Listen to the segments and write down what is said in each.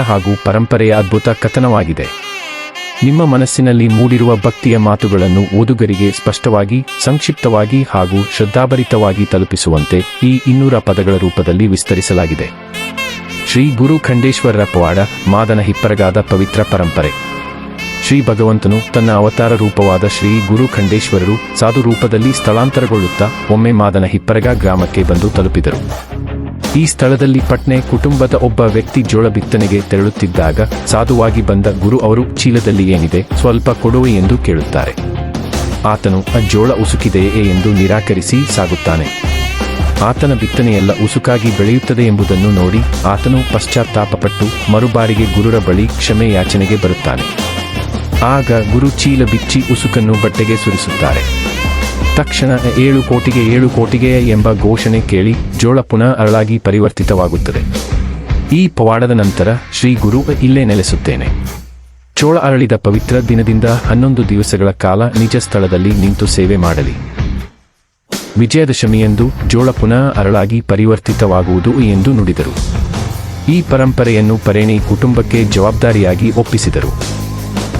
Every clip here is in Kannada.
ಹಾಗೂ ಪರಂಪರೆಯ ಅದ್ಭುತ ಕಥನವಾಗಿದೆ. ನಿಮ್ಮ ಮನಸ್ಸಿನಲ್ಲಿ ಮೂಡಿರುವ ಭಕ್ತಿಯ ಮಾತುಗಳನ್ನು ಓದುಗರಿಗೆ ಸ್ಪಷ್ಟವಾಗಿ, ಸಂಕ್ಷಿಪ್ತವಾಗಿ ಹಾಗೂ ಶ್ರದ್ಧಾಭರಿತವಾಗಿ ತಲುಪಿಸುವಂತೆ ಈ ಇನ್ನೂರ ಪದಗಳ ರೂಪದಲ್ಲಿ ವಿಸ್ತರಿಸಲಾಗಿದೆ. ಶ್ರೀ ಗುರು ಖಂಡೇಶ್ವರರ ಪವಾಡ, ಮಾದನ ಹಿಪ್ಪರಗಾದ ಪವಿತ್ರ ಪರಂಪರೆ. ಶ್ರೀ ಭಗವಂತನು ತನ್ನ ಅವತಾರ ರೂಪವಾದ ಶ್ರೀ ಗುರು ಖಂಡೇಶ್ವರರು ಸಾಧು ರೂಪದಲ್ಲಿ ಸ್ಥಳಾಂತರಗೊಳ್ಳುತ್ತಾ ಒಮ್ಮೆ ಮಾದನ ಹಿಪ್ಪರಗ ಗ್ರಾಮಕ್ಕೆ ಬಂದು ತಲುಪಿದರು. ಈ ಸ್ಥಳದಲ್ಲಿ ಪಟ್ನೆ ಕುಟುಂಬದ ಒಬ್ಬ ವ್ಯಕ್ತಿ ಜೋಳ ಬಿತ್ತನೆಗೆ ತೆರಳುತ್ತಿದ್ದಾಗ ಸಾಧುವಾಗಿ ಬಂದ ಗುರು ಅವರು ಚೀಲದಲ್ಲಿ ಏನಿದೆ ಸ್ವಲ್ಪ ಕೊಡುವೆ ಎಂದು ಕೇಳುತ್ತಾರೆ. ಆತನು, ಆ ಜೋಳ ಉಸುಕಿದೆಯೇ? ಎಂದು ನಿರಾಕರಿಸಿ ಸಾಗುತ್ತಾನೆ. ಆತನ ಬಿತ್ತನೆಯೆಲ್ಲ ಉಸುಕಾಗಿ ಬೆಳೆಯುತ್ತದೆ ಎಂಬುದನ್ನು ನೋಡಿ ಆತನು ಪಶ್ಚಾತ್ತಾಪಪಟ್ಟು ಮರುಬಾರಿಗೆ ಗುರುರ ಬಳಿ ಕ್ಷಮೆ ಯಾಚನೆಗೆ ಬರುತ್ತಾನೆ. ಆಗ ಗುರು ಚೀಲ ಬಿಚ್ಚಿ ಉಸುಕನ್ನು ಬಟ್ಟೆಗೆ ಸುರಿಸುತ್ತಾರೆ. ತಕ್ಷಣ ಏಳು ಕೋಟಿಗೆ ಏಳು ಕೋಟಿಗೆ ಎಂಬ ಘೋಷಣೆ ಕೇಳಿ ಜೋಳ ಪುನಃ ಅರಳಾಗಿ ಪರಿವರ್ತಿತವಾಗುತ್ತದೆ. ಈ ಪವಾಡದ ನಂತರ ಶ್ರೀ ಗುರು ಇಲ್ಲೇ ನೆಲೆಸುತ್ತೇನೆ. ಚೋಳ ಅರಳಿದ ಪವಿತ್ರ ದಿನದಿಂದ ಹನ್ನೊಂದು ದಿವಸಗಳ ಕಾಲ ನಿಜ ಸ್ಥಳದಲ್ಲಿ ನಿಂತು ಸೇವೆ ಮಾಡಲಿ. ವಿಜಯದಶಮಿಯಂದು ಜೋಳ ಪುನಃ ಅರಳಾಗಿ ಪರಿವರ್ತಿತವಾಗುವುದು ಎಂದು ನುಡಿದರು. ಈ ಪರಂಪರೆಯನ್ನು ಪರೇಣಿ ಕುಟುಂಬಕ್ಕೆ ಜವಾಬ್ದಾರಿಯಾಗಿ ಒಪ್ಪಿಸಿದರು.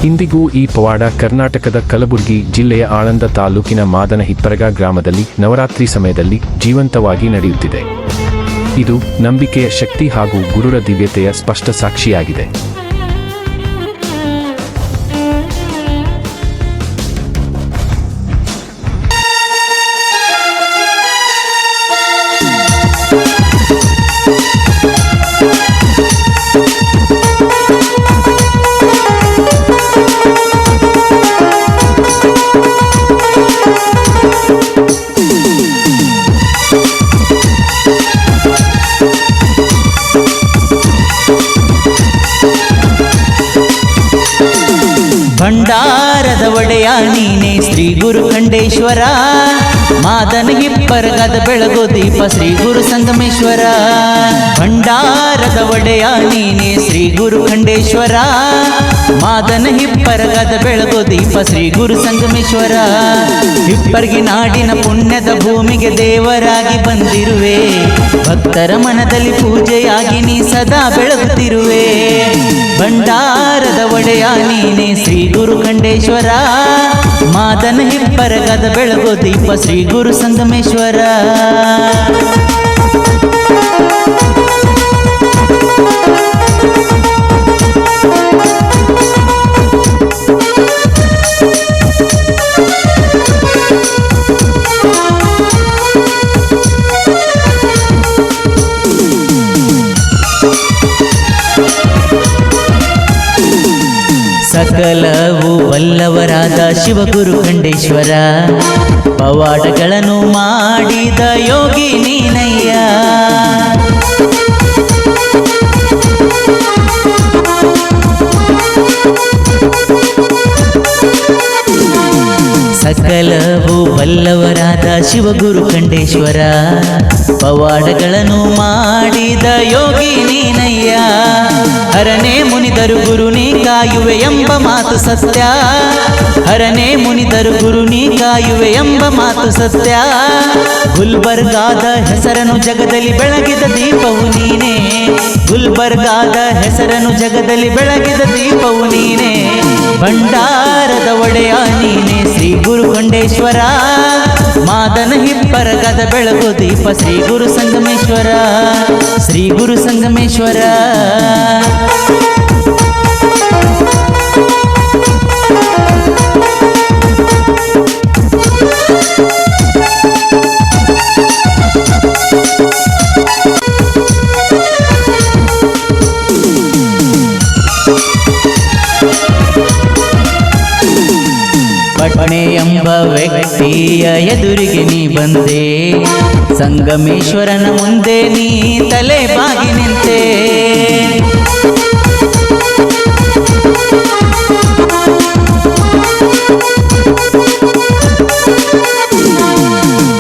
ಇಂದಿಗೂ ಈ ಪವಾಡ ಕರ್ನಾಟಕದ ಕಲಬುರಗಿ ಜಿಲ್ಲೆಯ ಆಳಂದ ತಾಲೂಕಿನ ಮಾದನ ಹಿಪ್ಪರಗ ಗ್ರಾಮದಲ್ಲಿ ನವರಾತ್ರಿ ಸಮಯದಲ್ಲಿ ಜೀವಂತವಾಗಿ ನಡೆಯುತ್ತಿದೆ. ಇದು ನಂಬಿಕೆಯ ಶಕ್ತಿ ಹಾಗೂ ಗುರುರ ದಿವ್ಯತೆಯ ಸ್ಪಷ್ಟ ಸಾಕ್ಷಿಯಾಗಿದೆ. ಒಡೆಯ ನೀನೆ ಶ್ರೀ ಗುರು ಖಂಡೇಶ್ವರ. ಮಾದನ ಹಿಪ್ಪರಗದ ಬೆಳಗು ದೀಪ ಶ್ರೀ ಗುರು ಸಂಗಮೇಶ್ವರ. ಭಂಡಾರದ ಒಡೆಯ ನೀನೆ ಶ್ರೀ ಗುರು ಖಂಡೇಶ್ವರ. ಮಾದನ ಹಿಪ್ಪರಗದ ಬೆಳಗು ದೀಪ ಶ್ರೀ ಗುರು ಸಂಗಮೇಶ್ವರ. ಹಿಪ್ಪರ್ಗಿ ನಾಡಿನ ಪುಣ್ಯದ ಭೂಮಿಗೆ ದೇವರಾಗಿ ಬಂದಿರುವೆ. ಭಕ್ತರ ಮನದಲ್ಲಿ ಪೂಜೆಯಾಗಿ ನೀ ಸದಾ ಬೆಳಗುತ್ತಿರುವೆ. ಭಂಡಾರದ ಒಡೆಯ ನೀನೆ ಶ್ರೀ ಗುರು ಖಂಡೇಶ್ವರ ಮಾದನ ಹಿಪ್ಪರಗದ ಬೆಳಗು ದೀಪ ಶ್ರೀ ಗುರು ಸಂಗಮೇಶ್ವರ. ಸಕಲವು ಬಲ್ಲವರಾದ ಶಿವಗುರು ಖಂಡೇಶ್ವರ ಪವಾಡಗಳನ್ನು ಮಾಡಿದ ಯೋಗಿ ನೀನಯ್ಯ. ಸಕಲವು ಬಲ್ಲವರಾದ ಶಿವಗುರು ಖಂಡೇಶ್ವರ ಪವಾಡಗಳನ್ನು ಮಾಡಿದ ಯೋಗಿ ನೀನಯ್ಯ. ಹರನೇ ಮುನಿದರು ಗುರು ನೀ ಕಾಯುವೆ ಎಂಬ ಮಾತು ಸತ್ಯ. ಹರನೇ ಮುನಿದರು ಗುರು ನೀ ಕಾಯುವೆ ಎಂಬ ಮಾತು ಸತ್ಯ. ಗುಲ್ಬರ್ಗಾದ ಹೆಸರನು ಜಗದಲ್ಲಿ ಬೆಳಗಿದ ದೀಪವು ನೀನೇ. ಗುಲ್ಬರ್ಗಾದ ಹೆಸರನು ಜಗದಲ್ಲಿ ಬೆಳಗಿದ ದೀಪವು ನೀನೇ. ಭಂಡಾರದ ಒಡೆಯ ನೀನೆ ಶ್ರೀ ಗುರು ಖಂಡೇಶ್ವರ ಹಿಪ್ಪರ ಗದ ಬೆಳಗು ದೀಪ ಶ್ರೀ ಗುರು ಸಂಗಮೇಶ್ವರ. ಶ್ರೀ ಗುರು ಸಂಗಮೇಶ್ವರ. ಪಟ್ನೆ ಎಂಬ ವ್ಯಕ್ತಿಯ ಎದುರಿಗೆ ನೀ ಬಂದೆ ಸಂಗಮೇಶ್ವರನ ಮುಂದೆ ನೀ ತಲೆ ಬಾಗಿ ನಿಂತೆ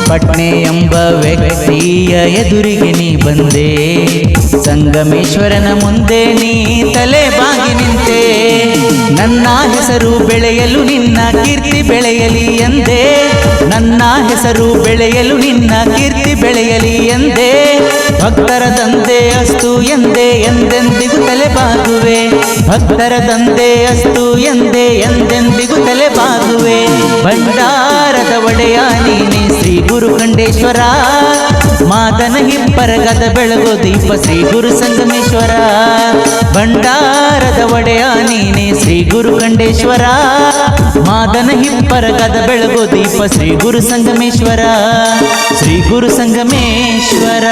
ಪಟ್ನೆ ಎಂಬ ವ್ಯಕ್ತಿಯ ಎದುರಿಗೆ ನೀ ಬಂದೆ ಸಂಗಮೇಶ್ವರನ ಮುಂದೆ ನೀ ತಲೆ ಬಾಗಿ ನಿಂತೆ ನನ್ನ ಹೆಸರು ಬೆಳೆಯಲು ನಿನ್ನ ಕೀರ್ತಿ ಬೆಳೆಯಲಿ ಎಂದೇ. ನನ್ನ ಹೆಸರು ಬೆಳೆಯಲು ನಿನ್ನ ಕೀರ್ತಿ ಬೆಳೆಯಲಿ ಎಂದೇ. ಭಕ್ತರ ದಂತೆ ಅಸ್ತು ಎಂದೇ ಎಂದೆಂದಿಗೂ ತಲೆಬಾಗುವೆ. ಭಕ್ತರ ದಂತೆ ಅಸ್ತು ಎಂದೇ ಎಂದೆಂದಿಗೂ ತಲೆಬಾಗುವೆ. ಭಂಡಾರದ ಒಡೆಯ ನೀನೆ ಶ್ರೀ ಗುರು ಖಂಡೇಶ್ವರ ಮಾದನ ಹಿಪ್ಪರಗದ ಬೆಳಗು ದೀಪ ಶ್ರೀ ಗುರು ಸಂಗಮೇಶ್ವರ. ಭಂಡಾರದ ಒಡೆಯ ನೀನೆ ಶ್ರೀ ಗುರು ಖಂಡೇಶ್ವರ ಮಾದನ ಹಿಪ್ಪರಗದ ಬೆಳಗು ದೀಪ ಶ್ರೀ ಗುರು ಸಂಗಮೇಶ್ವರ ಶ್ರೀ ಗುರು ಸಂಗಮೇಶ್ವರ